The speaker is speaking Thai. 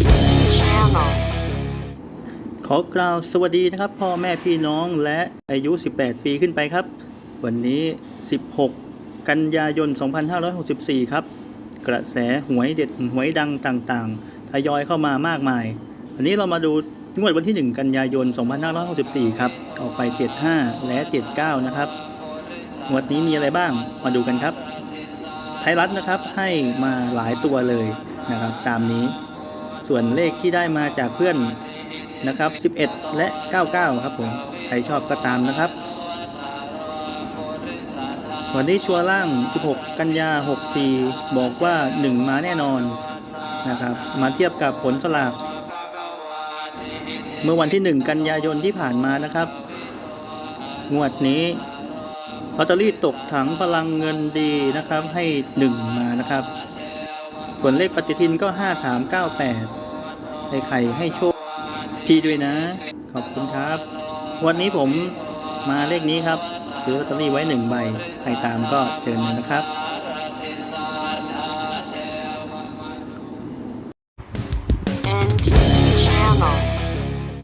channel. ขอกล่าวสวัสดีนะครับ พ่อแม่พี่น้องและอายุ 18 ปีขึ้นไปครับ วันนี้ 16 กันยายน 2564 ครับ กระแสหวยเด็ดหวยดังต่างๆ ทยอยเข้ามามากมาย วันนี้เรามาดูงวดวันที่ 1 กันยายน 2564 ครับ ออกไป 75 และ 79 นะครับงวดนี้มีอะไรบ้างมาดูกันครับ ไทยรัฐนะครับให้มาหลายตัวเลยนะครับ ตามนี้ ส่วนเลขที่ได้มาจากเพื่อนนะครับ 11 และ 99 ครับผม ใครชอบก็ตามนะครับ วันนี้ชัวร์ล่าง 16 กันยา 64 บอกว่า 1 มาแน่นอนนะครับ มาเทียบกับผลสลาก เมื่อวันที่ 1 กันยายนที่ผ่านมานะครับ งวดนี้ลอตเตอรี่ตกถังพลังเงินดีนะครับให้ 1 มานะครับ ส่วนเลขปฏิทินก็ 5398 ไข่ใครให้โชคพี่ด้วยนะ ขอบคุณครับ วันนี้ผมมาเลขนี้ครับซื้อลอตเตอรี่ไว้หนึ่งใบ ใครตามก็เชิญเลยนะครับ